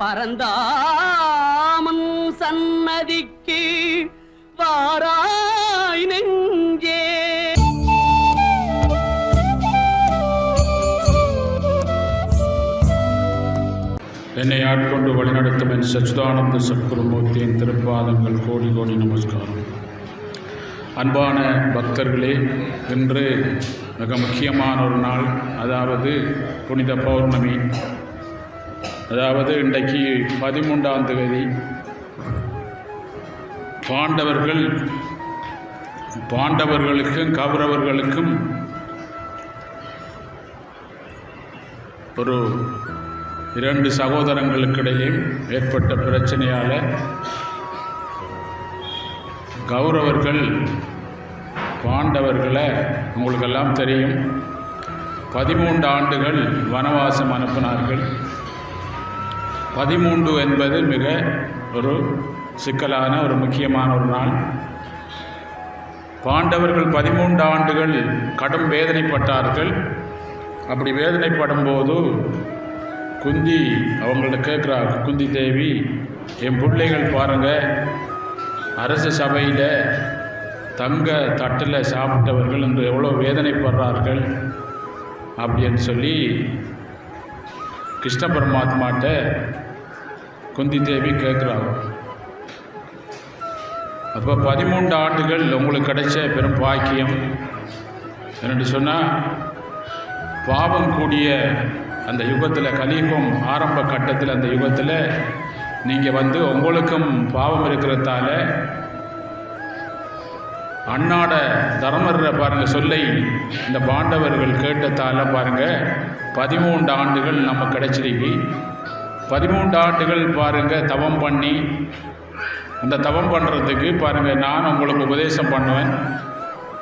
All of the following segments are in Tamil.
பரந்தாமன் சன்னதிக்கு வாராய் நெஞ்சே. என்னை ஆட்கொண்டு வழிநடத்தும் என் சச்சிதானந்த சத்குருமூர்த்தியின் திருப்பாதங்கள் கோடி கோடி நமஸ்காரம். அன்பான பக்தர்களே இன்று மிக முக்கியமான ஒரு நாள் அதாவது புனித பௌர்ணமி. அதாவது இன்றைக்கு பதிமூன்றாம் தேதி பாண்டவர்கள் பாண்டவர்களுக்கும் கௌரவர்களுக்கும் ஒரு இரண்டு சகோதரங்களுக்கிடையே ஏற்பட்ட பிரச்சனையால் கௌரவர்கள் பாண்டவர்களை உங்களுக்கெல்லாம் தெரியும். பதிமூன்று ஆண்டுகள் வனவாசம் அனுப்பினார்கள். பதிமூன்று என்பது மிக ஒரு சிக்கலான ஒரு முக்கியமான ஒரு நாள். பாண்டவர்கள் பதிமூன்று ஆண்டுகள் கடும் வேதனைப்பட்டார்கள். அப்படி வேதனைப்படும் போது குந்தி அவங்கள்ட்ட கேட்குறா குந்தி தேவி என் பிள்ளைகள் பாருங்கள் அரச சபையில் தங்க தட்டில் சாப்பிட்டவர்கள் இன்று எவ்வளோ வேதனைப்படுறார்கள்? அப்படின்னு சொல்லி கிருஷ்ண பரமாத்மாட்ட குந்தி தேவி கேட்குறாங்க. அப்போ பதிமூன்று ஆண்டுகள் உங்களுக்கு கிடைச்ச பெரும் பாக்கியம். என்னென்னு சொன்னால் பாவம் கூடிய அந்த யுகத்தில் கலியுகம் ஆரம்ப கட்டத்தில் அந்த யுகத்தில் நீங்கள் வந்து உங்களுக்கும் பாவம் இருக்கிறதால அன்னாட தர்மர்ற பாருங்க சொல்லை. இந்த பாண்டவர்கள் கேட்டதால பாருங்க. பதிமூன்று ஆண்டுகள் நம்ம கிடைச்சிருக்கு. பதிமூன்று ஆண்டுகள் பாருங்க தவம் பண்ணி. இந்த தவம் பண்ணுறதுக்கு பாருங்க நான் உங்களுக்கு உபதேசம் பண்ணுவேன்.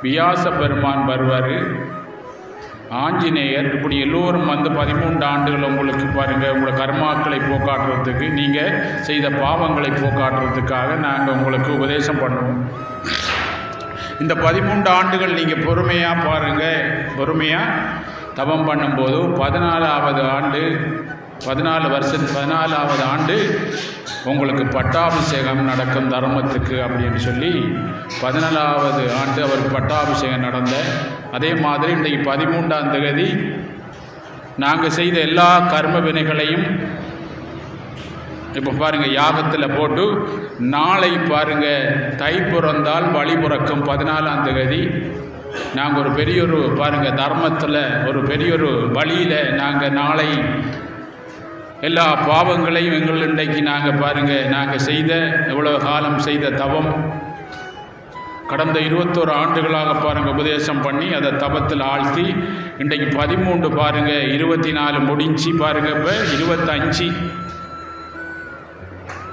வியாச பெருமான் வருவார். ஆஞ்சநேயர் இப்படி எல்லோரும் வந்து பதிமூன்று ஆண்டுகள் உங்களுக்கு பாருங்கள் உங்களை கர்மாக்களை போக்காட்டுறதுக்கு நீங்கள் செய்த பாவங்களை போக்காட்டுறதுக்காக நாங்கள் உங்களுக்கு உபதேசம் பண்ணுவோம். இந்த பதிமூன்று ஆண்டுகள் நீங்கள் பொறுமையாக பாருங்கள் பொறுமையாக தவம் பண்ணும்போது பதினாலாவது ஆண்டு பதினாலு வருஷம் பதினாலாவது ஆண்டு உங்களுக்கு பட்டாபிஷேகம் நடக்கும் தர்மத்துக்கு அப்படின்னு சொல்லி பதினாலாவது ஆண்டு அவருக்கு பட்டாபிஷேகம் நடந்த. அதே மாதிரி இன்றைக்கு பதிமூன்றாம் தேதி நாங்கள் செய்த எல்லா கர்ம வினைகளையும் இப்போ பாருங்கள் யாகத்தில் போட்டு நாளை பாருங்கள் தை பிறந்தால் வழி பிறக்கும். பதினாலாம் தேதி நாங்கள் ஒரு பெரியொரு பாருங்கள் தர்மத்தில் ஒரு பெரியொரு வழியில் நாங்கள் நாளை எல்லா பாவங்களையும் எங்கள் இன்றைக்கு நாங்கள் பாருங்கள் நாங்கள் செய்த எவ்வளோ காலம் செய்த தவம். கடந்த இருபத்தோரு ஆண்டுகளாக பாருங்கள் உபதேசம் பண்ணி அதை தபத்தில் ஆழ்த்தி இன்றைக்கு பதிமூன்று பாருங்கள் இருபத்தி நாலு முடிஞ்சு பாருங்கள் இப்போ இருபத்தஞ்சு.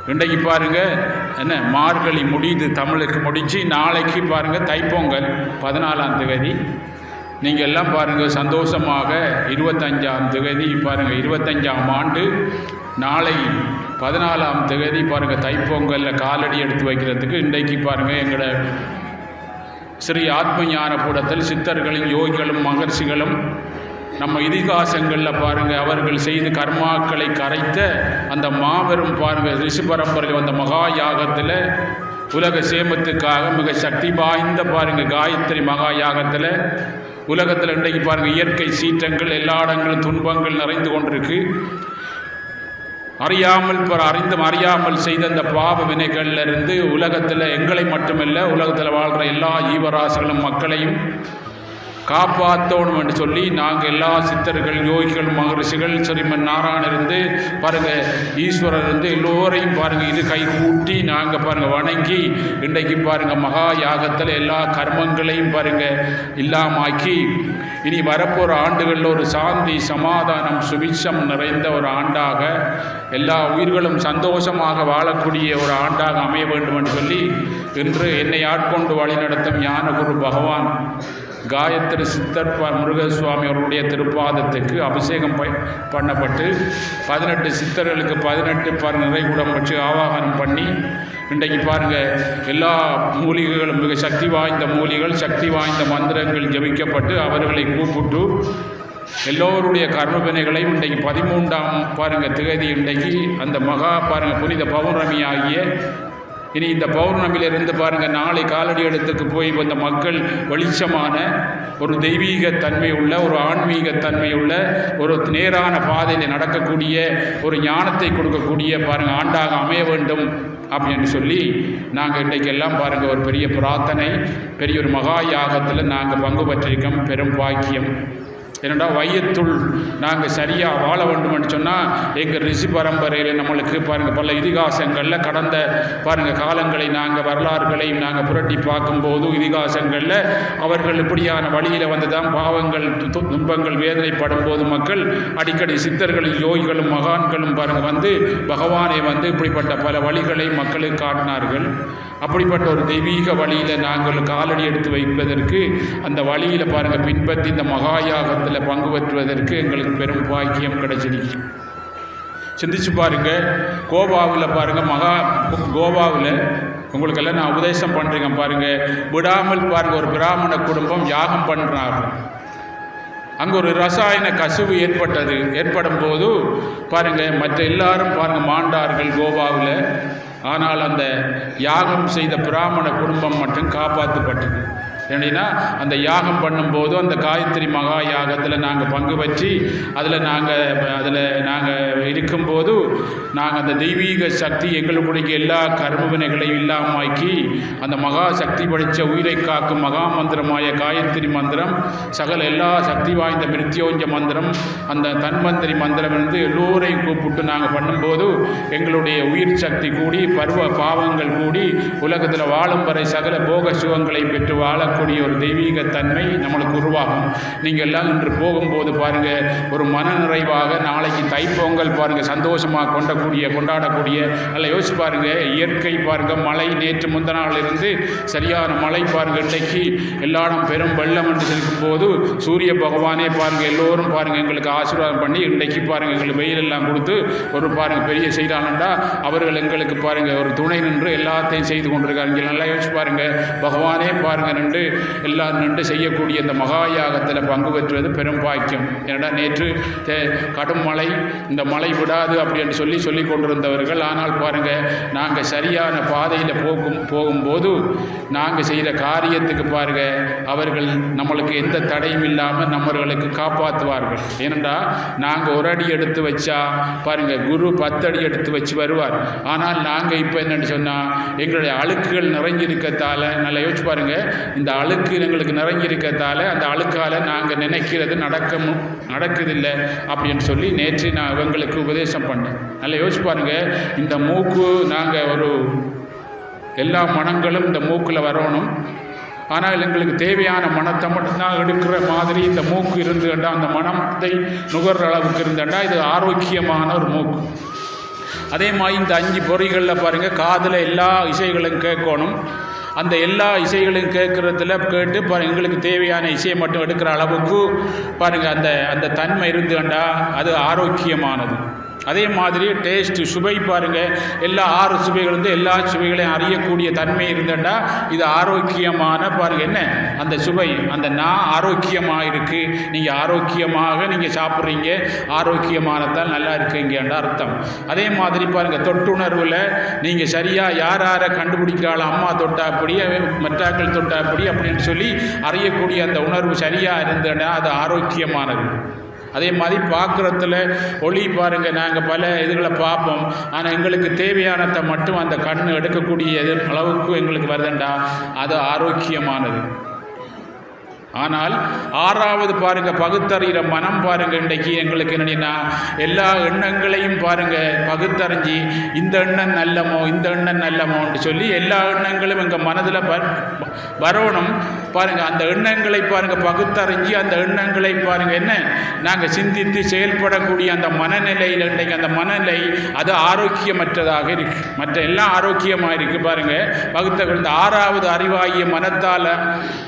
இன்றைக்கு பாருங்கள் என்ன மார்கழி முடியுது தமிழுக்கு முடிஞ்சு நாளைக்கு பாருங்கள் தைப்பொங்கல் பதினாலாம் தேதி நீங்கள் எல்லாம் பாருங்கள் சந்தோஷமாக இருபத்தஞ்சாம் தேதி பாருங்கள் இருபத்தஞ்சாம் ஆண்டு நாளை பதினாலாம் தேதி பாருங்கள் தைப்பொங்கலில் காலடி எடுத்து வைக்கிறதுக்கு இன்றைக்கு பாருங்கள் எங்களோட ஸ்ரீ ஆத்ம ஞான கூடத்தில் சித்தர்களும் யோகிகளும் மகர்ஷிகளும் நம்ம இதிகாசங்களில் பாருங்கள் அவர்கள் செய்து கர்மாக்களை கரைத்த அந்த மாபெரும் பாருங்கள் ரிஷி பரம்பரையில் வந்த மகா யாகத்தில் உலக சேமத்துக்காக மிக சக்தி வாய்ந்த பாருங்கள் காயத்ரி மகா யாகத்தில் உலகத்தில் இன்றைக்கு பாருங்கள் இயற்கை சீற்றங்கள் எல்லா இடங்களும் துன்பங்கள் நிறைந்து கொண்டிருக்கு. அறியாமல் பிற அறிந்தும் அறியாமல் செய்த அந்த பாவ வினைகளிலிருந்து உலகத்தில் எங்களை மட்டுமல்ல உலகத்தில் வாழ்கிற எல்லா ஜீவராசிகளும் மக்களையும் காப்பாற்றணும் என்று சொல்லி நாங்கள் எல்லா சித்தர்கள் யோகிகள் மகரிஷிகள் சரிமன் நாராயணர் இருந்து பாருங்கள் ஈஸ்வரர் இருந்து எல்லோரையும் பாருங்கள் இது கை கூட்டி நாங்கள் பாருங்கள் வணங்கி இன்றைக்கு பாருங்கள் மகா யாகத்தில் எல்லா கர்மங்களையும் பாருங்கள் இல்லாமாக்கி இனி வரப்போகிற ஆண்டுகளில் ஒரு சாந்தி சமாதானம் சுபிட்சம் நிறைந்த ஒரு ஆண்டாக எல்லா உயிர்களும் சந்தோஷமாக வாழக்கூடிய ஒரு ஆண்டாக அமைய வேண்டும் என்று சொல்லி இன்று என்னை ஆட்கொண்டு வழிநடத்தும் ஞானகுரு பகவான். காயத்ரி சித்தர் முருகசுவாமி அவர்களுடைய திருப்பாதத்துக்கு அபிஷேகம் பண்ணப்பட்டு பதினெட்டு சித்தர்களுக்கு பதினெட்டு பார் நிறைகுடம் வச்சு ஆவாகனம் பண்ணி இன்றைக்கு பாருங்கள் எல்லா மூலிகைகளும் மிக சக்தி வாய்ந்த மூலிகள் சக்தி வாய்ந்த மந்திரங்கள் ஜபிக்கப்பட்டு அவர்களை கூப்பிட்டு எல்லோருடைய கர்மவினைகளையும் இன்றைக்கு பதிமூன்றாம் பாருங்கள் திகதி இன்றைக்கு அந்த மகா பாருங்க புனித பௌர்ணமி ஆகிய இனி இந்த பௌர்ணமியிலிருந்து பாருங்கள் நாளை காலடி இடத்துக்கு போய் வந்த மக்கள் வெளிச்சமான ஒரு தெய்வீக தன்மை உள்ள ஒரு ஆன்மீக தன்மை உள்ள ஒரு நேரான பாதையில் நடக்கக்கூடிய ஒரு ஞானத்தை கொடுக்கக்கூடிய பாருங்கள் ஆண்டாக அமைய வேண்டும் அப்படின்னு சொல்லி நாங்கள் இன்றைக்கெல்லாம் பாருங்கள் ஒரு பெரிய பிரார்த்தனை பெரிய ஒரு மகா யாகத்தில் நாங்கள் பங்கு பெற்றிருக்கோம் பெரும் பாக்கியம். என்னடா வையத்துள் நாங்கள் சரியாக வாழ வேண்டும்னு சொன்னால் எங்கள் ரிஷி பரம்பரையில் நம்மளுக்கு பாருங்கள் பல இதிகாசங்களில் கடந்த பாருங்கள் காலங்களை நாங்கள் வரலாறுகளை நாங்கள் புரட்டி பார்க்கும்போது இதிகாசங்களில் அவர்கள் இப்படியான வழியில் வந்து தான் பாவங்கள் துன்பங்கள் வேதனைப்படும் போது மக்கள் அடிக்கடி சித்தர்களும் யோகிகளும் மகான்களும் பாருங்கள் வந்து பகவானை வந்து இப்படிப்பட்ட பல வழிகளை மக்களுக்கு காட்டினார்கள். அப்படிப்பட்ட ஒரு தெய்வீக வழியில் நாங்கள் காலடி எடுத்து வைப்பதற்கு அந்த வழியில் பாருங்கள் பின்பற்றி இந்த மகாயாகத்தில் பங்கு பெற்றுவதற்கு எங்களுக்கு பெரும் பாக்கியம் கிடைச்சிருக்கு. சிந்திச்சு பாருங்க கோவாவில் பாருங்க மகா கோவாவில் உங்களுக்கெல்லாம் நான் உபதேசம் பண்ணுறேங்க பாருங்க. விடாமல் பாருங்க ஒரு பிராமண குடும்பம் யாகம் பண்ணுறாங்க அங்கே ஒரு ரசாயன கசிவு ஏற்பட்டது. ஏற்படும் போது பாருங்கள் மற்ற எல்லாரும் பாருங்கள் மாண்டார்கள் கோவாவில் ஆனால் அந்த யாகம் செய்த பிராமண குடும்பம் மட்டும் காப்பாற்றப்பட்டது. ஏன்னா அந்த யாகம் பண்ணும்போது அந்த காயத்ரி மகா யாகத்தில் நாங்கள் பங்கு பற்றி அதில் நாங்கள் அதில் நாங்கள் இருக்கும்போது நாங்கள் அந்த தெய்வீக சக்தி எங்களுடைய எல்லா கர்மவினைகளையும் இல்லாமாக்கி அந்த மகா சக்தி படைத்த உயிரை காக்கும் மகா மந்திரமாய காயத்ரி மந்திரம் சகல எல்லா சக்தி வாய்ந்த மிருத்யோஞ்ச மந்திரம் அந்த தன்மந்திரி மந்திரம் இருந்து எல்லோரையும் கூப்பிட்டு நாங்கள் பண்ணும்போது எங்களுடைய உயிர் சக்தி கூடி பருவ பாவங்கள் கூடி உலகத்தில் வாழும் வரை சகல போக சுகங்களை பெற்று வாழ வரக்கூடிய ஒரு தெய்வீக தன்மை நம்மளுக்கு உருவாகும். நீங்கள் எல்லாம் இன்று போகும்போது பாருங்க ஒரு மன நிறைவாக நாளைக்கு தைப்பொங்கல் பாருங்க சந்தோஷமாக கொண்டக்கூடிய கொண்டாடக்கூடிய நல்லா யோசிச்சு பாருங்க இயற்கை பாருங்க மழை நேற்று முந்த இருந்து சரியான மழை பாருங்க இன்றைக்கு எல்லாரும் பெரும் வெள்ளம் என்று இருக்கும் போது சூரிய பகவானே பாருங்க எல்லோரும் பாருங்க எங்களுக்கு ஆசீர்வாதம் பண்ணி இன்றைக்கு பாருங்க எங்களுக்கு வெயில் எல்லாம் கொடுத்து ஒரு பாருங்க பெரிய செய்தானண்டா அவர்கள் எங்களுக்கு பாருங்க ஒரு துணை நின்று எல்லாத்தையும் செய்து கொண்டிருக்காங்க. நல்லா யோசிச்சு பாருங்க பகவானே பாருங்க நின்று எல்லாம் நின்று செய்யக்கூடிய இந்த மகா யாகத்தில் பங்கு பெற்றுவது பெரும் பாக்கியம். ஏன்னா நேற்று கடும் மழை இந்த மழை விடாது அப்படின்னு சொல்லி சொல்லி கொண்டிருந்தவர்கள். ஆனால் பாருங்க நாங்கள் சரியான பாதையில் போகும் போகும்போது நாங்கள் செய்கிற காரியத்துக்கு பாருங்க அவர்கள் நம்மளுக்கு எந்த தடையும் இல்லாமல் நம்மர்களுக்கு காப்பாற்றுவார்கள் ஏனென்றால் நாங்கள் ஒரு அடி எடுத்து வச்சா பாருங்க குரு பத்து அடி எடுத்து வச்சு வருவார். ஆனால் நாங்கள் இப்போ என்னென்னு சொன்னால் எங்களுடைய அழுக்குகள் நிறைஞ்சிருக்கத்தால் நல்லா யோசிச்சு பாருங்க இந்த அழுக்கு எங்களுக்கு நிறைஞ்சிருக்கத்தால அந்த அழுக்கால நாங்கள் நினைக்கிறது நடக்க நடக்குதில்லை அப்படின்னு சொல்லி நேற்று நான் இவங்களுக்கு உபதேசம் பண்ணேன். நல்லா யோசிச்சு பாருங்க இந்த மூக்கு நாங்கள் ஒரு எல்லா மனங்களும் இந்த மூக்கில் வரணும். ஆனால் எங்களுக்கு தேவையான மனத்தை மட்டும்தான் எடுக்கிற மாதிரி இந்த மூக்கு இருந்துகண்டா அந்த மனத்தை நுகர்ற அளவுக்கு இருந்தண்டா இது ஆரோக்கியமான ஒரு மூக்கு. அதே மாதிரி இந்த அஞ்சு பொறிகளில் பாருங்கள் காதில் எல்லா இசைகளும் கேட்கணும். அந்த எல்லா இசைகளையும் கேட்குறதுல கேட்டு பாருங்கள் எங்களுக்கு தேவையான இசையை மட்டும் எடுக்கிற அளவுக்கு பாருங்கள் அந்த அந்த தன்மை இருந்துகண்டா அது ஆரோக்கியமானது. அதே மாதிரி டேஸ்ட்டு சுவை பாருங்கள் எல்லா ஆறு சுவைகளிருந்து எல்லா சுவைகளையும் அறியக்கூடிய தன்மை இருந்தண்டா இது ஆரோக்கியமான பாருங்கள் என்ன? அந்த சுவை அந்த நா ஆரோக்கியமாக இருக்குது நீங்கள் ஆரோக்கியமாக நீங்கள் சாப்பிட்றீங்க. ஆரோக்கியமானதால் நல்லா இருக்குங்கன்ற அர்த்தம். அதே மாதிரி பாருங்கள் தொட்டுணர்வில் நீங்கள் சரியாக யார் யாரை கண்டுபிடிக்கிறாள் அம்மா தொட்டா அப்படி மற்றாக்கள் தொட்டா அப்படி அப்படின்னு சொல்லி அறியக்கூடிய அந்த உணர்வு சரியாக இருந்தேன்னா அது ஆரோக்கியமானது. அதே மாதிரி பார்க்குறதுல ஒளி பாருங்கள் நாங்கள் பல இதுகளை பார்ப்போம். ஆனால் எங்களுக்கு தேவையானதை மட்டும் அந்த கண் எடுக்கக்கூடிய அளவுக்கு எங்களுக்கு வருதுண்டா? அது ஆரோக்கியமானது. ஆனால் ஆறாவது பாருங்க பகுத்தறிகிற மனம் பாருங்க இன்றைக்கு எங்களுக்கு என்னன்னா எல்லா எண்ணங்களையும் பாருங்க பகுத்தறிஞ்சு இந்த எண்ணம் நல்லமோ இந்த எண்ணம் நல்லமோன்னு சொல்லி எல்லா எண்ணங்களும் எங்கள் மனதில் வரணும். பாருங்க அந்த எண்ணங்களை பாருங்க பகுத்தறிஞ்சு அந்த எண்ணங்களை பாருங்க என்ன? நாங்கள் சிந்தித்து செயல்படக்கூடிய அந்த மனநிலையில் இன்றைக்கு அந்த மனநிலை அது ஆரோக்கியமற்றதாக இருக்கு. மற்ற எல்லாம் ஆரோக்கியமாக இருக்கு பாருங்க. பகுத்த இந்த ஆறாவது அறிவாகிய மனத்தால்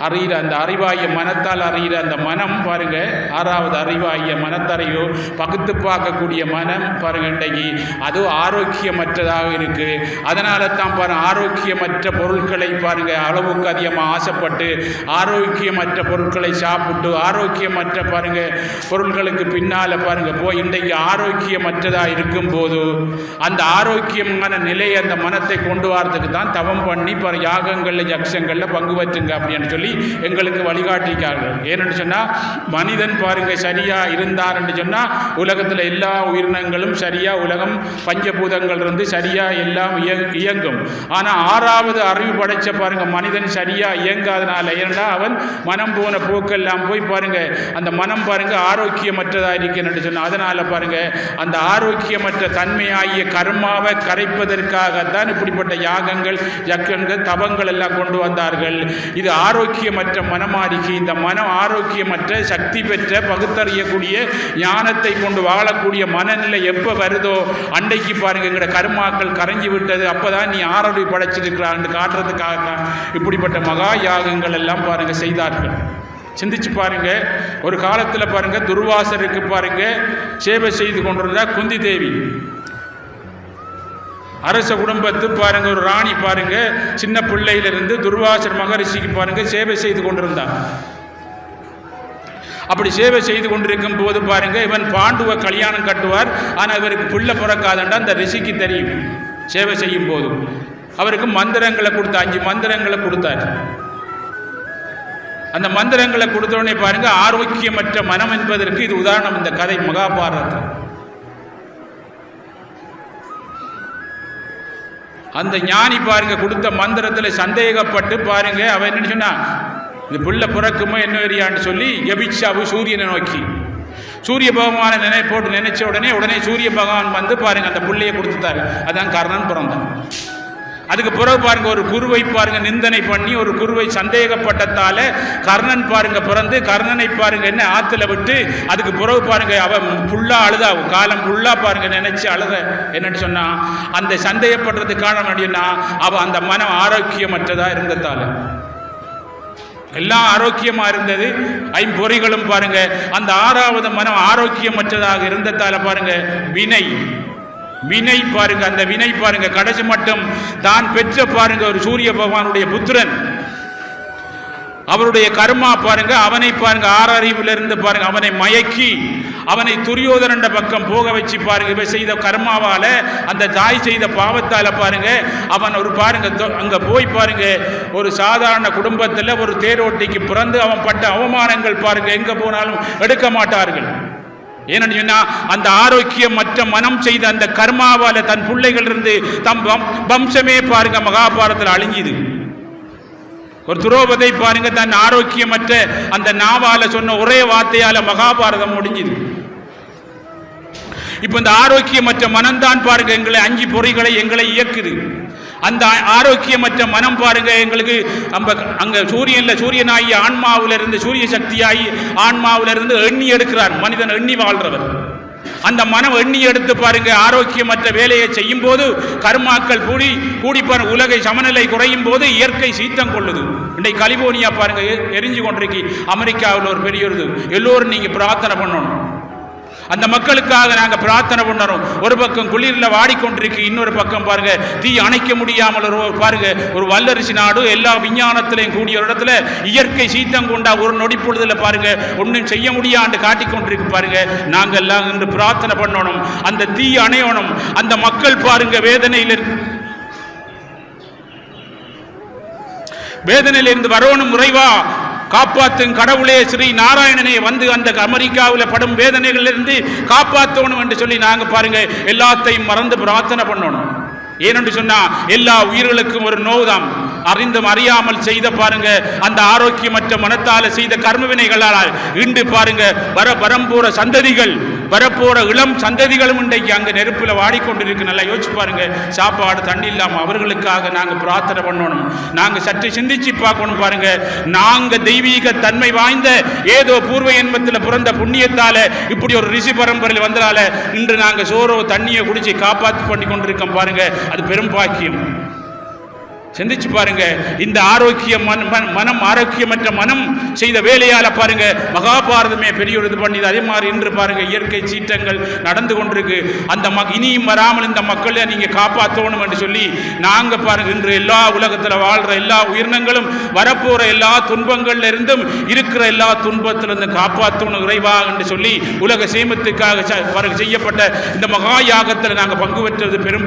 அறிகிற அந்த அறிவாகிய மனத்தால் அறிகிற அந்த மனம் பாருங்க ஆறாவது அறிவாகிய மனத்தறிவு பகுத்து பார்க்கக்கூடிய மனம் பாருங்க இன்றைக்கு. அது ஆரோக்கியமற்றதாக இருக்கு. அதனால தான் பாருங்க ஆரோக்கியமற்ற பொருட்களை பாருங்க அளவுக்கு அதிகமாக ஆசைப்பட்டு ஆரோக்கியமற்ற பொருட்களை சாப்பிட்டு ஆரோக்கியமற்ற பாருங்க பொருட்களுக்கு பின்னால பாருங்க போய் இன்றைக்கு ஆரோக்கியமற்றதாக இருக்கும்போது அந்த ஆரோக்கியமான நிலையை அந்த மனத்தை கொண்டு வரதுக்கு தான் தவம் பண்ணி பல யாகங்களில் யக்ஷங்களில் பங்கு பற்றுங்க அப்படின்னு சொல்லி எங்களுக்கு பாராட்டிக்கார்கள் ஏன்னு சொன்னால் மனிதன் பாருங்க சரியா என்று சொன்னால் உலகத்தில் எல்லா உயிரினங்களும் சரியா உலகம் பஞ்சபூதங்கள் இருந்து சரியா எல்லாம் இயங்கும். ஆனால் ஆறாவது அறிவு படைச்ச பாருங்க மனிதன் சரியா இயங்காதனால ஏன்னா அவன் மனம் போன போக்கெல்லாம் போய் பாருங்க அந்த மனம் பாருங்க ஆரோக்கியமற்றதாக இருக்கிறன்னு சொன்னால் அதனால பாருங்க அந்த ஆரோக்கியமற்ற தன்மையாகிய கர்மாவை கரைப்பதற்காகத்தான் இப்படிப்பட்ட யாகங்கள் யக்கங்கள் தவங்கள் எல்லாம் கொண்டு வந்தார்கள். இது ஆரோக்கியமற்ற நமக்கு இந்த மனம் ஆரோக்கியமற்ற சக்தி பெற்ற பகுத்தறியக்கூடிய ஞானத்தை கொண்டு வாழக்கூடிய மனநிலை எப்போ வருதோ அன்றைக்கு பாருங்க எங்களோட கருமாக்கள் கரைஞ்சி விட்டது. அப்போ தான் நீ ஆரோடி படைச்சிருக்கிறான்னு காட்டுறதுக்காக தான் இப்படிப்பட்ட மகா யாகங்கள் எல்லாம் பாருங்கள் செய்தார்கள். சிந்திச்சு பாருங்க ஒரு காலத்தில் பாருங்க துர்வாசருக்கு பாருங்க சேவை செய்து கொண்டிருந்தா குந்தி தேவி. அரச குடும்பத்து பாருங்க ஒரு ராணி பாருங்க சின்ன பிள்ளையிலிருந்து துர்வாசர் மகரிஷிக்கு பாருங்க சேவை செய்து கொண்டிருந்தான். அப்படி சேவை செய்து கொண்டிருக்கும் போது பாருங்க இவன் பாண்டுவ கல்யாணம் கட்டுவார் ஆனால் இவருக்கு பிள்ளை பிறக்காதண்டா அந்த ரிஷிக்கு தெரியும் சேவை செய்யும் போது அவருக்கு மந்திரங்களை கொடுத்த அஞ்சு மந்திரங்களை கொடுத்தார். அந்த மந்திரங்களை கொடுத்த உடனே பாருங்க ஆரோக்கியமற்ற மனம் என்பதற்கு இது உதாரணம் இந்த கதை மகாபாரதம். அந்த ஞானி பாருங்க கொடுத்த மந்திரத்தில் சந்தேகப்பட்டு பாருங்க அவன் என்ன சொன்னா இந்த பிள்ளை பிறக்குமோ என்ன வரியான்னு சொல்லி எபிச்சாவு சூரியனை நோக்கி. சூரிய பகவானை நினை போட்டு நினைச்ச உடனே உடனே சூரிய பகவான் வந்து பாருங்க அந்த பிள்ளையை கொடுத்துட்டாரு. அதான் கர்ணன் பிறந்தான். அதுக்கு பிறகு பாருங்க ஒரு குருவை பாருங்க நிந்தனை பண்ணி ஒரு குருவை சந்தேகப்பட்டத்தால கர்ணன் பாருங்க பிறந்து கர்ணனை பாருங்க என்ன ஆத்துல விட்டு அதுக்கு பிறகு பாருங்க அவன் ஃபுல்லா அழுதா காலம் ஃபுல்லா பாருங்க நினைச்சு அழுத. என்னன்னு சொன்னா அந்த சந்தேகப்படுறதுக்கு காரணம் அப்படின்னா அவ அந்த மனம் ஆரோக்கியமற்றதா இருந்ததால. எல்லாம் ஆரோக்கியமா இருந்தது ஐம்பொறிகளும் பாருங்க அந்த ஆறாவது மனம் ஆரோக்கியமற்றதாக இருந்ததால பாருங்க வினை. வினை பாருங்க அந்த வினை பாருங்க கடைசி மட்டும். தான் பெற்ற பாருங்க ஒரு சூரிய பகவானுடைய புத்திரன். அவருடைய கர்மா பாருங்க அவனை பாருங்க ஆறறிவில் இருந்து பாருங்க அவனை மயக்கி அவனை துரியோதனண்ட பக்கம் போக வச்சு பாருங்க இவன் செய்த கர்மாவால அந்த தாய் செய்த பாவத்தால பாருங்க அவன் ஒரு பாருங்க தொ- அங்க போய் பாருங்க ஒரு சாதாரண குடும்பத்தில் ஒரு தேரோட்டிக்கு பிறந்து அவன் பட்ட அவமானங்கள் பாருங்க எங்க போனாலும் எடுக்க மாட்டார்கள். ஏன்னு சொன்னா அந்த ஆரோக்கியம் மற்ற மனம் செய்த அந்த கர்மாவால தன் பிள்ளைகள் இருந்து தம் வம்- வம்சமே பாருங்க மகாபாரதத்தில் அழிஞ்சுது. ஒரு துரோபதை பாருங்க தன் ஆரோக்கியமற்ற அந்த நாவால சொன்ன ஒரே வார்த்தையால மகாபாரதம் முடிஞ்சுது. இப்ப இந்த ஆரோக்கியமற்ற மனம்தான் பாருங்க எங்களை அஞ்சு பொறிகளை எங்களை இயக்குது. அந்த ஆரோக்கியமற்ற மனம் பாருங்க எங்களுக்கு நம்ம அங்க சூரியன்ல சூரியனாகி ஆன்மாவில இருந்து சூரிய சக்தியாகி ஆன்மாவில இருந்து எண்ணி எடுக்கிறார். மனிதன் எண்ணி வாழ்றவர். அந்த மனம் எண்ணி எடுத்து பாருங்க ஆரோக்கியமற்ற வேலையை செய்யும் போது கர்மாக்கள் கூடி கூடிப்பார் உலகை சமநிலை குறையும் போது இயற்கை சீத்தம் கொள்ளுது. இன்னைக்கு கலிபோர்னியா பாருங்க எரிஞ்சு கொண்டிருக்கி. அமெரிக்காவில் ஒரு பெரிய ஒரு இது. எல்லோரும் நீங்க பிரார்த்தனை பண்ணணும். அந்த மக்களுக்காக நாங்கள் பிரார்த்தனை பண்ணணும் ஒரு பக்கம் குளிரில் வாடிக்கொண்டிருக்கு இன்னொரு பக்கம் பாருங்க தீ அணைக்க முடியாமல் ஒரு பாருங்க ஒரு வல்லரசு நாடு எல்லா விஞ்ஞானத்திலையும் கூடிய ஒரு இடத்துல இயற்கை சீத்தம் கொண்டா ஒரு நொடி பொழுதுல பாருங்க ஒன்றும் செய்ய முடியாண்டு காட்டிக்கொண்டிருக்கு பாருங்க. நாங்கள் எல்லாம் இன்று பிரார்த்தனை பண்ணணும் அந்த தீ அணையணும். அந்த மக்கள் பாருங்க வேதனையில் இருக்கு வேதனையிலிருந்து வரணும் முறைவா. காப்பாற்றும் கடவுளே ஸ்ரீ நாராயணனே வந்து அந்த அமெரிக்காவில் படும் வேதனைகளிலிருந்து காப்பாற்றணும் என்று சொல்லி நாங்கள் பாருங்க எல்லாத்தையும் மறந்து பிரார்த்தனை பண்ணணும். ஏனென்று சொன்னால் எல்லா உயிர்களுக்கும் ஒரு நோவுதான். அறிந்தும் அறியாமல் செய்த பாருங்க அந்த ஆரோக்கியமற்ற மனத்தால செய்த கர்மவினைகளால் இன்று பாருங்க வர பரம்பூர சந்ததிகள் வரப்போற இளம் சந்ததிகளும் இன்றைக்கு அங்கே நெருப்பில் வாடிக்கொண்டிருக்கு. நல்லா யோசிச்சு பாருங்க. சாப்பாடு தண்ணி இல்லாம அவர்களுக்காக நாங்க பிரார்த்தனை பண்ணணும். நாங்க சற்று சிந்திச்சு பார்க்கணும் பாருங்க. நாங்க தெய்வீக தன்மை வாய்ந்த ஏதோ பூர்வ எண்பத்தில் பிறந்த புண்ணியத்தால இப்படி ஒரு ரிஷி பரம்பரையில் வந்ததால இன்று நாங்க சோறோ தண்ணியை குடிச்சு காப்பாத்து பண்ணி கொண்டிருக்கோம் பாருங்க. அது பெரும் பாக்கியம். சிந்திச்சு பாருங்க. இந்த ஆரோக்கிய மனம் ஆரோக்கியமற்ற மனம் செய்த வேலையால பாருங்க. மகாபாரதமே பெரிய ஒரு இது பண்ணி அதே மாதிரி இன்று பாருங்க இயற்கை சீற்றங்கள் நடந்து கொண்டிருக்கு. அந்த மக் இனியும் வராமல் இந்த மக்களை நீங்க காப்பாற்றணும் என்று சொல்லி நாங்க பாருங்க இன்று எல்லா உலகத்தில் வாழ்ற எல்லா உயிரினங்களும் வரப்போற எல்லா துன்பங்கள்ல இருந்தும் இருக்கிற எல்லா துன்பத்திலிருந்து காப்பாற்றணும் இறைவா என்று சொல்லி உலக சேமத்துக்காக பாருங்க செய்யப்பட்ட இந்த மகா யாகத்தில் நாங்கள் பங்கு பெற்றது பெரும்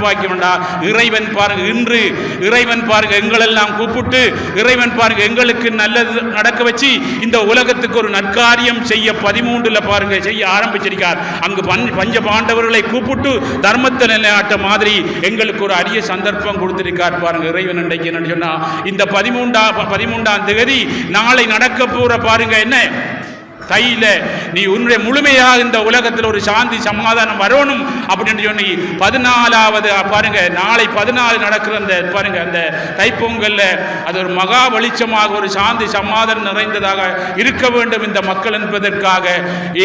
இறைவன் பாருங்க இன்று இறைவன் பாருங்க எங்களெல்லாம் கூப்பிட்டு இறைவன் பாருங்க எங்களுக்கு நல்லது நடக்க வச்சு இந்த உலகத்துக்கு ஒரு நற்காரியம் செய்ய பதிமூன்றுல பாருங்க செய்ய ஆரம்பிச்சிருக்கார். அங்கு பஞ்ச பஞ்ச பாண்டவர்களை கூப்பிட்டு தர்மத்தை நிலையாட்ட மாதிரி எங்களுக்கு ஒரு அரிய சந்தர்ப்பம் கொடுத்திருக்கார் பாருங்க இறைவன் இன்றைக்கு என்னன்னு சொன்னா. இந்த பதிமூன்றா பதிமூன்றாம் தேதி நாளை நடக்க போற பாருங்க என்ன? கையில் நீ உன்னுடைய முழுமையாக இந்த உலகத்தில் ஒரு சாந்தி சமாதானம் வரணும் அப்படின்னு சொன்னி பதினாலாவது பாருங்க நாளை பதினாலு நடக்கிற அந்த பாருங்க அந்த தைப்பொங்கல்ல அது ஒரு மகா வெளிச்சமாக ஒரு சாந்தி சமாதானம் நிறைந்ததாக இருக்க வேண்டும் இந்த மக்கள் என்பதற்காக.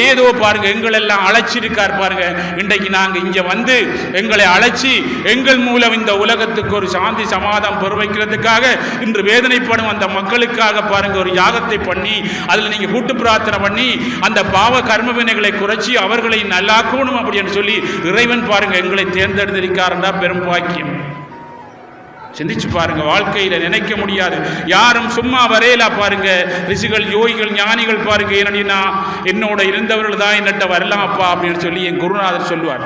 ஏதோ பாருங்க எங்களெல்லாம் அழைச்சிருக்கார் பாருங்க. இன்றைக்கு நாங்கள் இங்க வந்து எங்களை அழைச்சி எங்கள் மூலம் இந்த உலகத்துக்கு ஒரு சாந்தி சமாதானம் பெற வைக்கிறதுக்காக இன்று வேதனைப்படும் அந்த மக்களுக்காக பாருங்க ஒரு யாகத்தை பண்ணி அதில் நீங்க கூட்டு பிரார்த்தனை பண்ணி பண்ணி அந்த பாவ கர்ம வினைகளை குறைச்சி அவர்களை நல்லாக்கணும் அப்படின்னு சொல்லி இறைவன் பாருங்க எங்களை தேர்ந்தெடுத்திருக்காருந்தா பெரும் பாக்கியம். சிந்திச்சு பாருங்க வாழ்க்கையில நினைக்க முடியாது. யாரும் சும்மா வரையில பாருங்க ரிஷிகள் யோகிகள் ஞானிகள் பாருங்க என்னன்னா என்னோட இருந்தவர்கள் தான் என்னட்ட வரலாம் அப்பா அப்படின்னு சொல்லி என் குருநாதர் சொல்லுவார்.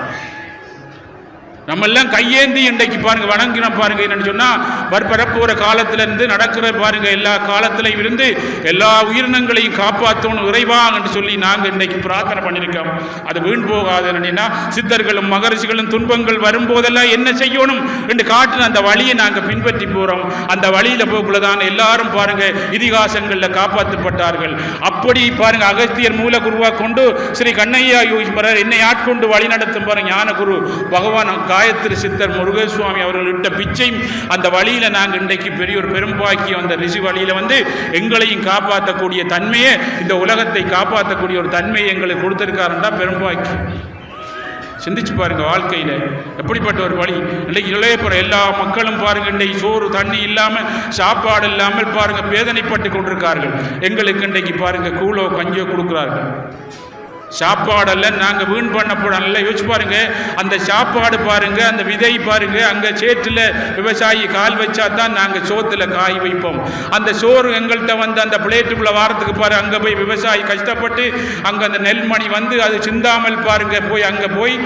நம்ம எல்லாம் கையேந்தி இன்றைக்கு பாருங்க வணங்கினோம் பாருங்க என்னன்னு சொன்னா வரப்போற காலத்துல இருந்து நடக்கிற பாருங்க எல்லா காலத்திலையும் இருந்து எல்லா உயிரினங்களையும் காப்பாற்றணும் இறைவா என்று சொல்லி நாங்க இன்றைக்கு பிரார்த்தனை பண்ணியிருக்கோம். அது வீண் போகாது என்னன்னா சித்தர்களும் மகரிஷிகளும் துன்பங்கள் வரும்போதெல்லாம் என்ன செய்யணும் என்று காட்டின அந்த வழியை நாங்க பின்பற்றி போறோம். அந்த வழியில போக்குள்ளதான் எல்லாரும் பாருங்க இதிகாசங்கள்ல காப்பாற்றப்பட்டார்கள். அப்படி பாருங்க அகஸ்தியர் மூல குருவா கொண்டு ஸ்ரீ கண்ணையா யோகிஸ்வரர் என்னை ஆட்கொண்டு வழி நடத்தும் பாருங்க ஞானகுரு பகவான் காயத்ரி சித்தர் முருகசுவாமி அவர்கள்ட்ட பிச்சையும் அந்த வழியில் நாங்கள் இன்றைக்கு பெரிய ஒரு பெரும்பாக்கியம் அந்த ரிஷி வழியில் வந்து எங்களையும் காப்பாற்றக்கூடிய தன்மையை இந்த உலகத்தை காப்பாற்றக்கூடிய ஒரு தன்மையை எங்களுக்கு கொடுத்திருக்காருன்னா பெரும்பாக்கியம் சிந்திச்சு பாருங்க வாழ்க்கையில். எப்படிப்பட்ட ஒரு வழி? இன்னைக்கு இளையப்புற எல்லா மக்களும் பாருங்க இன்றைக்கு சோறு தண்ணி இல்லாமல் சாப்பாடு இல்லாமல் பாருங்க வேதனைப்பட்டு கொண்டிருக்கார்கள். எங்களுக்கு இன்றைக்கு பாருங்க கூலோ கஞ்சியோ கொடுக்குறார்கள். சாப்பாடெல்லாம் நாங்கள் வீண் பண்ண போறோம். நல்லா யோசிச்சு பாருங்க. அந்த சாப்பாடு பாருங்க அந்த விதை பாருங்க அங்கே சேற்றில் விவசாயி கால் வச்சா தான் நாங்கள் சோத்தில் காய் வைப்போம். அந்த சோறு எங்கள்கிட்ட வந்து அந்த பிளேட்டுக்குள்ள வாரத்துக்கு பாரு அங்கே போய் விவசாயி கஷ்டப்பட்டு அங்கே அந்த நெல்மணி வந்து அது சிந்தாமல் பாருங்க போய் அங்கே போய்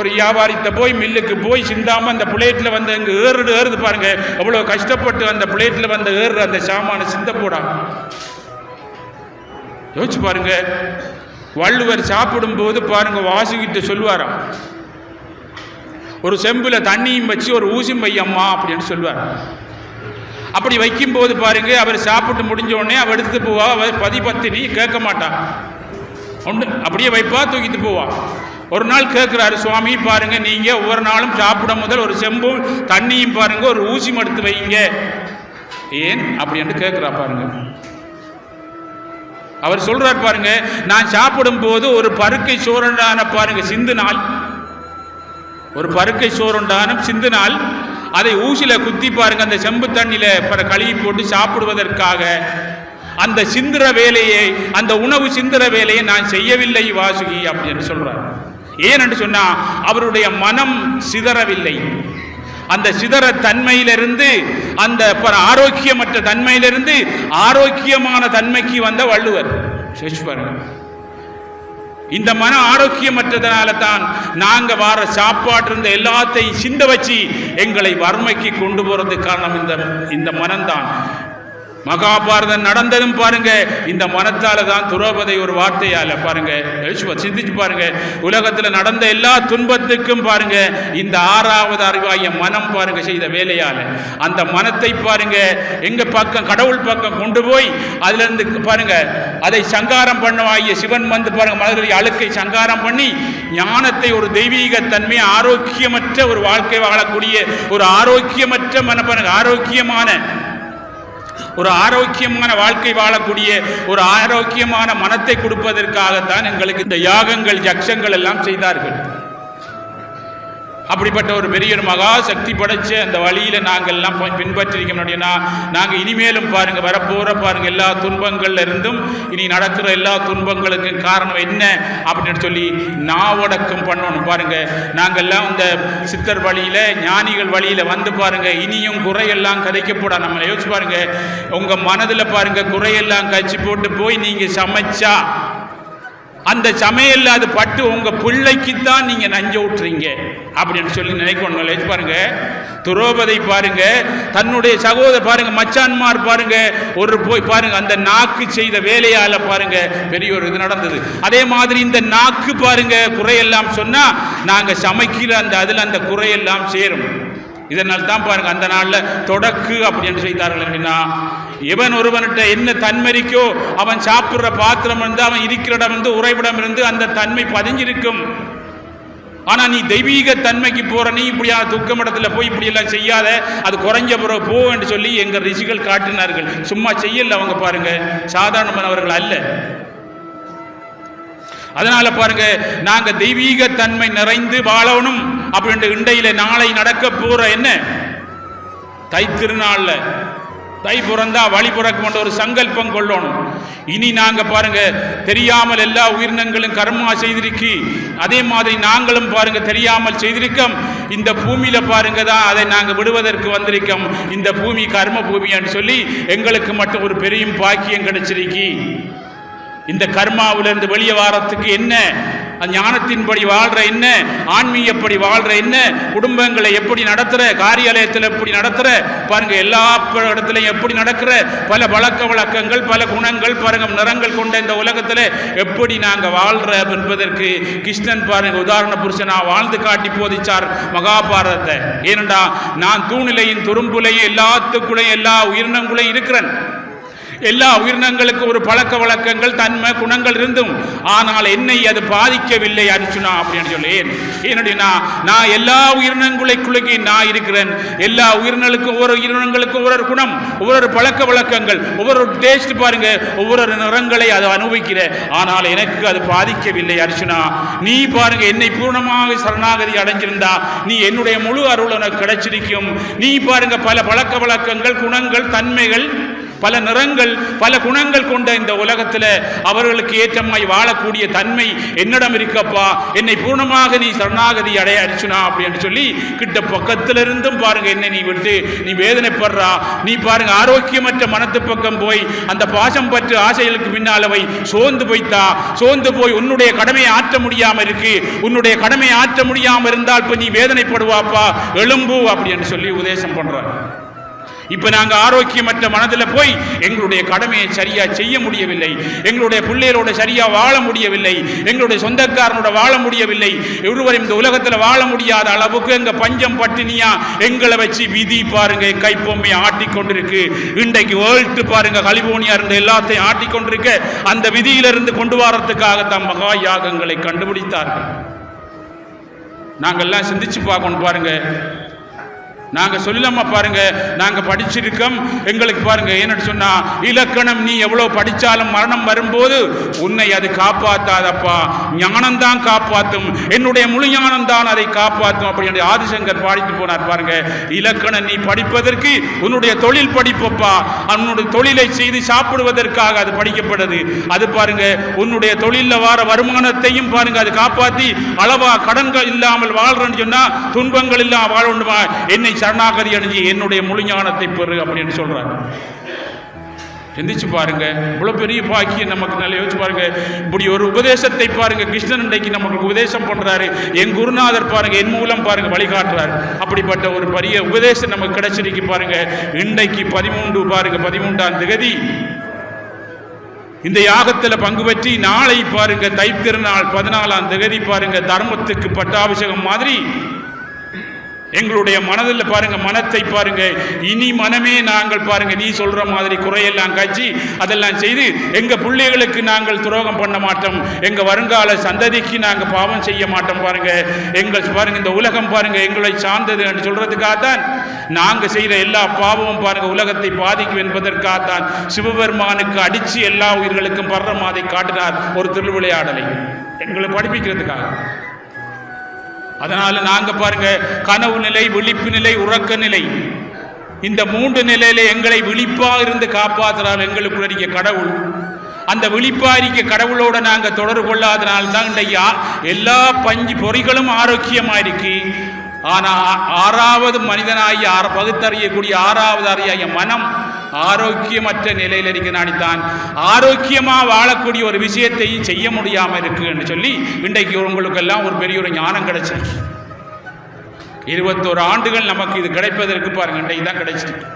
ஒரு வியாபாரித்த போய் மில்லுக்கு போய் சிந்தாமல் அந்த பிளேட்டில் வந்து அங்கே ஏறுடு ஏறுது பாருங்க. அவ்வளோ கஷ்டப்பட்டு அந்த பிளேட்டில் வந்து ஏறுற அந்த சாமான சிந்த போடாங்க யோசிச்சு பாருங்க. வள்ளுவர் சாப்பிடும்போது பாருங்க வாசுகிட்ட சொல்லுவாராம். ஒரு செம்புல தண்ணியும் வச்சு ஒரு ஊசியும் வையம்மா அப்படின்னு சொல்லுவார். அப்படி வைக்கும்போது பாருங்க அவர் சாப்பிட்டு முடிஞ்ச உடனே அவர் எடுத்து போவா அவர் பதி பத்தினி கேட்க மாட்டான் ஒன்று அப்படியே வைப்பா தூக்கிட்டு போவா. ஒரு நாள் கேட்குறாரு சுவாமி பாருங்க நீங்க ஒவ்வொரு நாளும் சாப்பிட முதல் ஒரு செம்பும் தண்ணியும் பாருங்க ஒரு ஊசி எடுத்து வைங்க. ஏன்? அப்படின்ட்டு கேட்குறா பாருங்க. அவர் சொல்றார் பாருங்க நான் சாப்பிடும் போது ஒரு பருக்கை சோறுண்டான பாருங்க சிந்துனால் ஒரு பருக்கை சோறுண்டான சிந்து நாள். அதை ஊசியில குத்தி பாருங்க அந்த செம்பு தண்ணியில கழுவி போட்டு சாப்பிடுவதற்காக. அந்த சிந்துற வேலையை அந்த உணவு சிந்துற வேலையை நான் செய்யவில்லை வாசுகி அப்படின்னு சொல்றார். ஏனென்று சொன்னா அவருடைய மனம் சிதறவில்லை. அந்த சிதற தன்மையிலிருந்து அந்த ஆரோக்கியமற்ற தன்மையிலிருந்து ஆரோக்கியமான தன்மைக்கு வந்த வள்ளுவர் யோசிச்சு இந்த மன ஆரோக்கியமற்றதனால தான் நாங்க வார சாப்பாடு இருந்த எல்லாத்தையும் சிந்த வச்சு எங்களை வறுமைக்கு கொண்டு போறதுக்கு காரணம் இந்த இந்த மனம்தான். மகாபாரதம் நடந்ததும் பாருங்க. இந்த மனத்தால தான் துரோபதை ஒரு வார்த்தையால பாருங்க. சிந்திச்சு பாருங்க. உலகத்துல நடந்த எல்லா துன்பத்துக்கும் பாருங்க. இந்த ஆறாவது அறிவாய மனம் பாருங்க செய்த வேலையால. அந்த மனத்தை பாருங்க. எங்க பக்கம் கடவுள் பக்கம் கொண்டு போய் அதுல இருந்து பாருங்க. அதை சங்காரம் பண்ணவாகிய சிவன் வந்து பாருங்க. மனதில் அழுக்கை சங்காரம் பண்ணி ஞானத்தை ஒரு தெய்வீக தன்மை ஆரோக்கியமற்ற ஒரு வாழ்க்கை வாழக்கூடிய ஒரு ஆரோக்கியமற்ற மன பாருங்க ஆரோக்கியமான ஒரு ஆரோக்கியமான வாழ்க்கை வாழக்கூடிய ஒரு ஆரோக்கியமான மனத்தை கொடுப்பதற்காகத்தான் எங்களுக்கு இந்த யாகங்கள் யக்ஷங்கள் எல்லாம் செய்தார்கள். அப்படிப்பட்ட ஒரு பெரிய மகா சக்தி படைச்ச அந்த வழியில நாங்கள் எல்லாம் போய் பின்பற்றிருக்கோம் அப்படின்னா நாங்கள் இனிமேலும் பாருங்க வரப்போற பாருங்க எல்லா துன்பங்கள்ல இருந்தும் இனி நடக்கிற எல்லா துன்பங்களுக்கும் காரணம் என்ன அப்படின்னு சொல்லி நாவடக்கம் பண்ணணும். பாருங்க நாங்கெல்லாம் இந்த சித்தர் வழியில ஞானிகள் வழியில வந்து பாருங்க இனியும் குறையெல்லாம் கதைக்கப்படா நம்ம யோசிச்சு பாருங்க உங்க மனதுல பாருங்க குறையெல்லாம் கழிச்சு போட்டு போய் நீங்க சமைச்சா அந்த சமையல்ல அது பட்டு உங்க பிள்ளைக்கு தான் நீங்க நஞ்ச விட்டுறீங்க அப்படின்னு சொல்லி நினைக்கணும் நினைச்சு பாருங்க. துரோபதை பாருங்க. தன்னுடைய சகோதர பாருங்க. மச்சான்மார் பாருங்க. ஒரு போய் பாருங்க. அந்த நாக்கு செய்த வேலையால பாருங்க. பெரிய ஒரு இது நடந்தது. அதே மாதிரி இந்த நாக்கு பாருங்க. குறையெல்லாம் சொன்னா நாங்க சமைக்கிற அந்த அதுல அந்த குறையெல்லாம் சேரும். இதனால் தான் பாருங்க அந்த நாளில் தொடக்கு அப்படின்னு செய்தார்கள் அப்படின்னா இவன் ஒருவன்கிட்ட என்ன தன்மரிக்கோ அவன் சாப்பிடுற பாத்திரம் இருந்து அவன் இருக்கிற இடம் இருந்து உறைவிடம் இருந்து அந்த தன்மை பதிஞ்சிருக்கும். ஆனா நீ தெய்வீக தன்மைக்கு போற நீ இப்படியா துக்கம் இடத்துல போய் இப்படி எல்லாம் செய்யாத அது குறைஞ்ச பிறகு போ என்று சொல்லி எங்க ரிஷிகள் காட்டினார்கள். சும்மா செய்யல அவங்க பாருங்க. சாதாரணமானவர்கள் அல்ல. அதனால பாருங்க நாங்க தெய்வீக தன்மை நிறைந்து வாழணும் அப்படின்ற இண்டையில நாளை நடக்க போற என்ன? தை திருநாள்ல. தை பிறந்தா வழி பிறக்கும் ஒரு சங்கல்பம் கொள்ளணும். இனி நாங்க பாருங்க தெரியாமல் எல்லா உயிரினங்களும் கர்மா செய்திருக்கு அதே மாதிரி நாங்களும் பாருங்க தெரியாமல் செய்திருக்கோம். இந்த பூமியில பாருங்க தான் அதை நாங்க விடுவதற்கு வந்திருக்கோம். இந்த பூமி கர்ம பூமின்னு சொல்லி எங்களுக்கு மட்டும் ஒரு பெரிய பாக்கியம் கிடைச்சிருக்கு. இந்த கர்மாவிலிருந்து வெளியே வாரத்துக்கு என்ன? ஞானத்தின்படி வாழ்ற என்ன? ஆன்மீகப்படி வாழ்ற என்ன? குடும்பங்களை எப்படி நடத்துற? காரியாலயத்தில் எப்படி நடத்துற? பாருங்க எல்லா ப- இடத்துலையும் எப்படி நடக்கிற? பல பழக்க வழக்கங்கள் பல குணங்கள் பாருங்க நிறங்கள் கொண்ட இந்த உலகத்தில் எப்படி நாங்கள் வாழ்ற என்பதற்கு கிருஷ்ணன் பாருங்க உதாரண புருஷனா வாழ்ந்து காட்டி போதிச்சார் மகாபாரதத்தை. ஏனண்டா நான் தூணிலையும் துரும்புலையும் எல்லாத்துக்குள்ளையும் எல்லா உயிரினங்களையும் இருக்கிறேன். எல்லா உயிரினங்களுக்கும் ஒரு பழக்க வழக்கங்கள் தன்மை குணங்கள் இருந்தும் ஆனால் என்னை அது பாதிக்கவில்லை அர்ஜுனா அப்படின்னு சொல்லி என்னுடைய நான் நான் எல்லா உயிரினங்களுக்குள்ளே நான் இருக்கிறேன். எல்லா உயிரினங்களுக்கும் ஒவ்வொரு உயிரினங்களுக்கும் ஒவ்வொரு குணம் ஒவ்வொரு பழக்க வழக்கங்கள் ஒவ்வொரு டேஸ்ட் பாருங்க ஒவ்வொரு நிறங்களை அது அனுபவிக்கிற. ஆனால் எனக்கு அது பாதிக்கவில்லை அர்ஜுனா. நீ பாருங்க என்னை பூர்ணமாக சரணாகதி அடைஞ்சிருந்தா நீ என்னுடைய முழு அருள் உனக்கு கிடைச்சிருக்கும். நீ பாருங்க பல பழக்க வழக்கங்கள் குணங்கள் தன்மைகள் பல நிறங்கள் பல குணங்கள் கொண்ட இந்த உலகத்தில் அவர்களுக்கு ஏற்றமாய் வாழக்கூடிய தன்மை என்னிடம் இருக்கப்பா? என்னை பூர்ணமாக நீ சரணாகதி அடைய அடிச்சுனா அப்படின்னு சொல்லி கிட்ட பக்கத்துல இருந்தும் பாருங்க என்ன நீ விட்டு நீ வேதனைப்படுறா. நீ பாருங்க ஆரோக்கியமற்ற மனத்து பக்கம் போய் அந்த பாசம் பற்று ஆசைகளுக்கு பின்னாலவை சோர்ந்து போய்த்தா. சோர்ந்து போய் உன்னுடைய கடமையை ஆற்ற முடியாம இருக்கு. உன்னுடைய கடமையை ஆற்ற முடியாம இருந்தால் இப்ப நீ வேதனைப்படுவாப்பா? எழும்பு அப்படின்னு சொல்லி உபதேசம் பண்றார். இப்ப நாங்க ஆரோக்கியமற்ற மனதில் போய் எங்களுடைய கடமையை சரியா செய்ய முடியவில்லை. எங்களுடைய பிள்ளைகளோட சரியா வாழ முடியவில்லை. எங்களுடைய சொந்தக்காரனோட வாழ முடியவில்லை. ஒருவரும் இந்த உலகத்தில் வாழ முடியாத அளவுக்கு எங்க பஞ்சம் பட்டினியா எங்களை வச்சு விதி பாருங்க கைப்பொம்மை ஆட்டி கொண்டிருக்கு. இன்றைக்கு வேர்ல்டு பாருங்க கலிபோர்னியா இருந்த எல்லாத்தையும் ஆட்டி கொண்டிருக்க. அந்த விதியிலிருந்து கொண்டு வரத்துக்காகத்தான் மகா யாகங்களை கண்டுபிடித்தார்கள். நாங்கள்லாம் சிந்திச்சு பார்க்கணும் பாருங்க. நாங்கள் சொல்லலாமா பாருங்க நாங்கள் படிச்சிருக்கோம். எங்களுக்கு பாருங்க என்னன்னு சொன்னா இலக்கணம் நீ எவ்வளவு படித்தாலும் மரணம் வரும்போது உன்னை அது காப்பாத்தாதப்பா. ஞானம் தான் என்னுடைய முழு ஞானம் தான் அதை காப்பாற்றும் அப்படி ஆதிசங்கர் பாடிட்டு போனார் பாருங்க. இலக்கணம் நீ படிப்பதற்கு உன்னுடைய தொழில் படிப்பப்பா. உன்னுடைய தொழிலை செய்து சாப்பிடுவதற்காக அது படிக்கப்படுது. அது பாருங்க உன்னுடைய தொழிலில் வர வருமானத்தையும் பாருங்க அது காப்பாற்றி அளவா கடன்கள் இல்லாமல் வாழ்றேன்னு சொன்னா துன்பங்கள் இல்லாம வாழணுமா என்னை சரணாகதி அடைஞ்சு என்னுடைய முழு ஞானத்தை பெறு அப்படின்னு சொல்கிறார் சிந்திச்சு பாருங்க. இவ்வளோ பெரிய பாக்கியம் நமக்கு நல்ல யோசிச்சு பாருங்க. இப்படி ஒரு உபதேசத்தை பாருங்க. கிருஷ்ணன் இன்றைக்கு நமக்கு உபதேசம் பண்றாரு. என் குருநாதர் பாருங்க என் மூலம் பாருங்க வழிகாட்டுறாரு. அப்படிப்பட்ட ஒரு பெரிய உபதேசம் நமக்கு கிடைச்சிருக்கு பாருங்க. இன்றைக்கு பதிமூன்று பாருங்க பதிமூன்றாம் திகதி. இந்த யாகத்தில் பங்கு பற்றி நாளை பாருங்க தைத்திருநாள் பதினாலாம் திகதி பாருங்க தர்மத்துக்கு பட்டாபிஷேகம் மாதிரி எங்களுடைய மனதில் பாருங்க மனத்தை பாருங்க. இனி மனமே நாங்கள் பாருங்க நீ சொல்ற மாதிரி குறையெல்லாம் காய்ச்சி அதெல்லாம் செய்து எங்க பிள்ளைகளுக்கு நாங்கள் துரோகம் பண்ண மாட்டோம். எங்க வருங்கால சந்ததிக்கு நாங்கள் பாவம் செய்ய மாட்டோம் பாருங்க. எங்கள் பாருங்க இந்த உலகம் பாருங்க எங்களை சார்ந்தது என்று சொல்றதுக்காகத்தான் நாங்கள் செய்த எல்லா பாவமும் பாருங்க உலகத்தை பாதிக்கும் என்பதற்காகத்தான் சிவபெருமானுக்கு அடிச்சு எல்லா உயிர்களுக்கும் படுற மாதிரி காட்டினார் ஒரு திருவிளையாடலை. எங்களை படிப்பிக்கிறதுக்காக. அதனால நாங்க பாருங்க கனவு நிலை விழிப்பு நிலை உறக்க நிலை. இந்த மூன்று நிலையில எங்களை விழிப்பா இருந்து காப்பாற்றுறாள் எங்களுக்கு இருக்க கடவுள். அந்த விழிப்பாரிக்க கடவுளோட நாங்க தொடர்பு கொள்ளாதனால தான் இன்றைக்கு எல்லா பஞ்சு பொறிகளும் ஆரோக்கியமா இருக்கு. ஆனா ஆறாவது மனிதனாகிய ஆற பகுத்தறியக்கூடிய ஆறாவது அறியாய மனம் ஆரோக்கியமற்ற நிலையில் இருக்கிறானித்தான் ஆரோக்கியமாக வாழக்கூடிய ஒரு விஷயத்தையும் செய்ய முடியாமல் இருக்குன்னு சொல்லி இன்றைக்கு உங்களுக்கெல்லாம் ஒரு பெரிய ஒரு ஞானம் கிடைச்சிருக்கு. இருபத்தோரு ஆண்டுகள் நமக்கு இது கிடைப்பதற்கு பாருங்கள் இன்றைக்கு தான் கிடைச்சிருக்கு.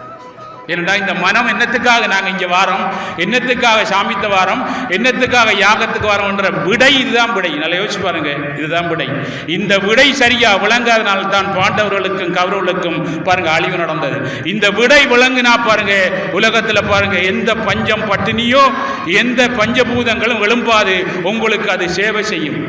ஏனென்றா இந்த மனம் என்னத்துக்காக நாங்கள் இங்கே வாரோம்? என்னத்துக்காக சாமித்த வாரம்? என்னத்துக்காக யாகத்துக்கு வாரோம்ன்ற விடை இதுதான் விடை. நல்லா யோசிச்சு பாருங்க. இதுதான் விடை. இந்த விடை சரியா விளங்காதனால தான் பாண்டவர்களுக்கும் கௌரவர்களுக்கும் பாருங்க அழிவு நடந்தது. இந்த விடை விளங்குனா பாருங்க உலகத்தில் பாருங்க எந்த பஞ்சம் பட்டினியோ எந்த பஞ்சபூதங்களும் எழும்பாது. உங்களுக்கு அது சேவை செய்யும்.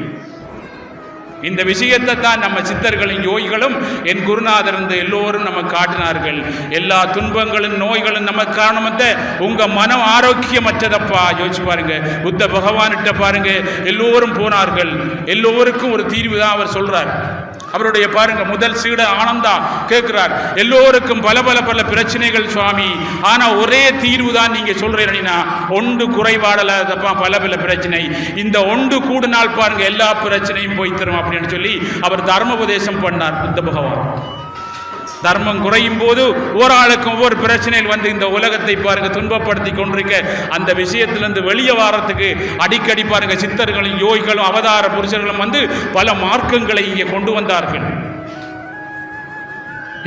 இந்த விஷயத்தை தான் நம்ம சித்தர்களும் யோகிகளும் என் குருநாதர் இருந்து எல்லோரும் நம்ம காட்டினார்கள். எல்லா துன்பங்களும் நோய்களும் நம்ம காரணமத்த உங்க மனம் ஆரோக்கியமற்றதப்பா? யோசிச்சு பாருங்க. புத்த பகவான்கிட்ட பாருங்க. எல்லோரும் போனார்கள். எல்லோருக்கும் ஒரு தீர்வு தான் அவர் சொல்றார். அவருடைய பாருங்க முதல் சீட ஆனந்தா கேட்கிறார். எல்லோருக்கும் பல பல பல பிரச்சனைகள் சுவாமி. ஆனா ஒரே தீர்வு தான் நீங்க சொல்றீங்கன்னா ஒன்று குறைபாடலப்பா பல பல பிரச்சனை. இந்த ஒன்று கூடினால் பாருங்க எல்லா பிரச்சனையும் போய் தரும் அப்படின்னு சொல்லி அவர் தர்மோபதேசம் பண்ணார் புத்த பகவான். தர்மம் குறையும் போது ஒரு ஆளுக்கும் ஒவ்வொரு பிரச்சனையில் வந்து இந்த உலகத்தை பாருங்க துன்பப்படுத்தி கொண்டிருக்க. அந்த விஷயத்திலிருந்து வெளியே வாரத்துக்கு அடிக்கடி பாருங்க சித்தர்களும் யோகிகளும் அவதார புருஷர்களும் வந்து பல மார்க்கங்களை இங்கே கொண்டு வந்தார்கள்.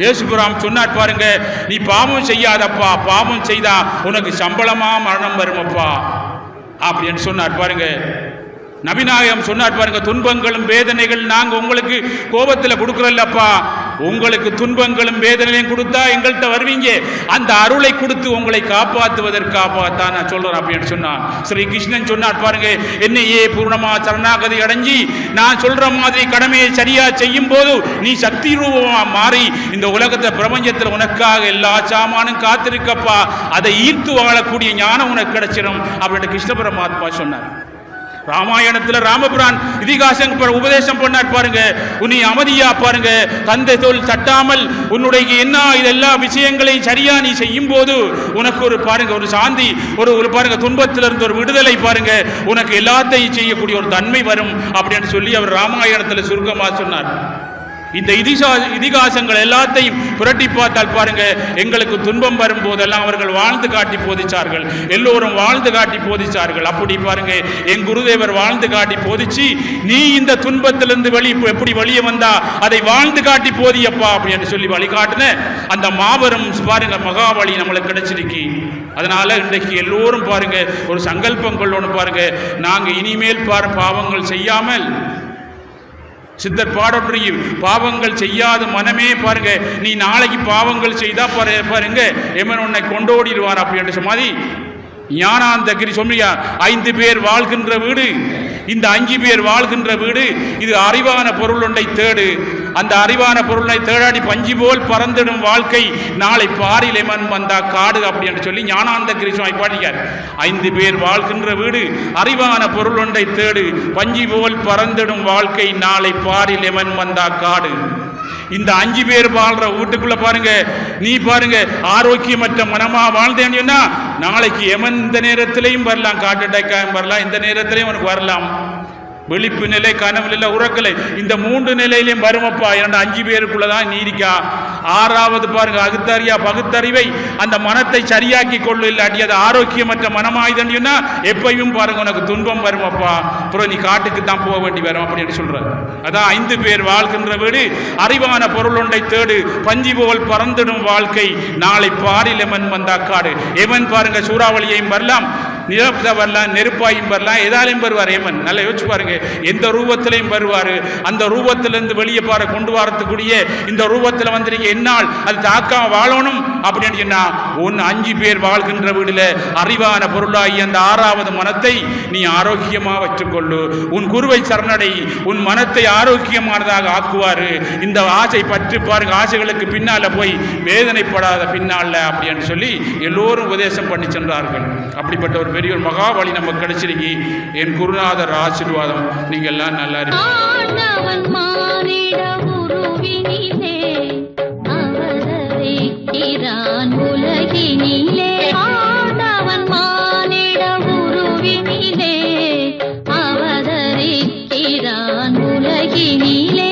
இயேசுபுராம் சொன்னார் பாருங்க நீ பாவம் செய்யாதப்பா பாவம் செய்தா உனக்கு சம்பளமா மரணம் வருமப்பா? அப்படின்னு சொன்னார் பாருங்க. நபிநாயகம் சொன்னார் பாருங்க துன்பங்களும் வேதனைகள் நாங்கள் உங்களுக்கு கோபத்தில் கொடுக்குறல்லப்பா உங்களுக்கு துன்பங்களும் வேதனையும் கொடுத்தா எங்கள்கிட்ட வருவீங்க. அந்த அருளை கொடுத்து உங்களை காப்பாற்றுவதற்காகத்தான் நான் சொல்றேன். அப்படின்னு சொன்னான் ஸ்ரீ கிருஷ்ணன் சொன்னார் பாருங்க என்னையே பூர்ணமா சரணாகதி அடைஞ்சி நான் சொல்ற மாதிரி கடமையை சரியா செய்யும் போது நீ சக்தி ரூபமா மாறி இந்த உலகத்தை பிரபஞ்சத்தில் உனக்காக எல்லா சாமானும் காத்திருக்கப்பா. அதை ஈர்த்து வாழக்கூடிய ஞானம் உனக்கு கிடைச்சிடும் அப்படின்னு கிருஷ்ண பரமாத்மா சொன்னார். ராமாயணத்துல ராமபுரான் இதிகாசம் உபதேசம் பண்ணார் பாருங்க. உன்னை அமைதியா பாருங்க. தந்தை தோல் தட்டாமல் உன்னுடைய என்ன இதெல்லா விஷயங்களையும் சரியா நீ செய்யும் போது உனக்கு ஒரு பாருங்க ஒரு சாந்தி ஒரு ஒரு பாருங்க துன்பத்திலிருந்து ஒரு விடுதலை பாருங்க. உனக்கு எல்லாத்தையும் செய்யக்கூடிய ஒரு தன்மை வரும் அப்படின்னு சொல்லி அவர் ராமாயணத்துல சுருக்கமா சொன்னார். இந்த இதிசா இதிகாசங்கள் எல்லாத்தையும் புரட்டி பார்த்தால் பாருங்க எங்களுக்கு துன்பம் வரும் போதெல்லாம் அவர்கள் வாழ்ந்து காட்டி போதிச்சார்கள். எல்லோரும் வாழ்ந்து காட்டி போதிச்சார்கள். அப்படி பாருங்க என் குருதேவர் வாழ்ந்து காட்டி போதிச்சு நீ இந்த துன்பத்திலிருந்து வெளி எப்படி வெளியே வந்தா அதை வாழ்ந்து காட்டி போதியப்பா அப்படின்னு சொல்லி வழிகாட்டின அந்த மாபெரும் பாருங்க மகாபலி நம்மளுக்கு கிடைச்சிருக்கு. அதனால இன்றைக்கு எல்லோரும் பாருங்க ஒரு சங்கல்பம் கொள்ளணும் பாருங்க. நாங்கள் இனிமேல் பார் பாவங்கள் செய்யாமல் சித்தர் பாடொற்றியும் பாவங்கள் செய்யாத மனமே பாருங்க. நீ நாளைக்கு பாவங்கள் செய்தா பாரு பாருங்க. எமன் உன்னை கொண்டோடிடுவார் அப்படின்ற மாதிரி ஞானாந்தகிரி சொல்லியா ஐந்து பேர் வாழ்கின்ற வீடு. இந்த அஞ்சு பேர் வாழ்கின்ற வீடு இது அறிவான பொருள் ஒன்றை தேடு. அந்த அறிவான பொருளை தேடாடி பஞ்சு போல் பறந்திடும் வாழ்க்கை நாளை பாரி லெமன் வந்தா காடு அப்படின்னு சொல்லி ஞானாந்த கிருஷ்ணாய் பாடிக்கார் ஐந்து பேர் வாழ்கின்ற வீடு அறிவான பொருள் ஒன்றை தேடு பஞ்சு போல் பறந்திடும் வாழ்க்கை நாளை பாரி லெமன் வந்தா காடு. இந்த அஞ்சு பேர் வாழ்ற வீட்டுக்குள்ள பாருங்க நீ பாருங்க ஆரோக்கியமற்ற மனமா வாழ்ந்தேன்னு சொன்னா நாளைக்கு எமன் இந்த நேரத்திலையும் வரலாம் காட்டு அட்டாக்காயும் வரலாம் இந்த நேரத்திலையும் உனக்கு வரலாம். வெளிப்பு நிலை கனவு நிலை உறக்கலை இந்த மூன்று நிலையிலையும் வருமப்பா. இரண்டு அஞ்சு பேருக்குள்ளதான் நீரிக்கா ஆறாவது பாருங்க அகுத்தறியா பகுத்தறிவை. அந்த மனத்தை சரியாக்கி கொள்ளு இல்லாட்டி அது ஆரோக்கியமற்ற மனமாயுதன்னு சொன்னா எப்பயும் பாருங்க உனக்கு துன்பம் வருமப்பா. அப்புறம் நீ காட்டுக்கு தான் போக வேண்டி வரும் அப்படின்னு சொல்ற அதான் ஐந்து பேர் வாழ்கின்ற வீடு. அறிவான பொருள் ஒன்றை தேடு. பஞ்சி போல் பறந்திடும் வாழ்க்கை. நாளை பாரில் எமன் வந்தா காடு? எவன் பாருங்க சூறாவளியையும் வரலாம் நிலத்தை வரலாம் நெருப்பாயும் வரலாம் எதாலையும் வருவார் எமன் நல்லா யோசிச்சு பாருங்க எந்த ரூபத்திலையும் வருவார். அந்த ரூபத்திலிருந்து வெளியே பாரு கொண்டு வரத்துக்கூடிய இந்த ரூபத்தில் வந்திருக்க என்னால் அது தாக்காம வாழணும் அப்படின்னு சொன்னா ஒன்று அஞ்சு பேர் வாழ்கின்ற வீடுல அறிவான பொருளாகி அந்த ஆறாவது மனத்தை நீ ஆரோக்கியமாக வச்சுக்கொள்ளு. உன் குருவை சரணடை உன் மனத்தை ஆரோக்கியமானதாக ஆக்குவார். இந்த ஆசை பற்றி பாருங்க ஆசைகளுக்கு பின்னால போய் வேதனைப்படாத பின்னால் அப்படின்னு சொல்லி எல்லோரும் உபதேசம் பண்ணி சென்றார்கள். அப்படிப்பட்ட ஒரு பெரிய ஒரு மகா வழி நமக்கு கிடைச்சிருக்கி. என் குருநாதர் ஆசீர்வாதம். நீங்க எல்லாம் நல்லா இருக்கீங்க உலகினிலே.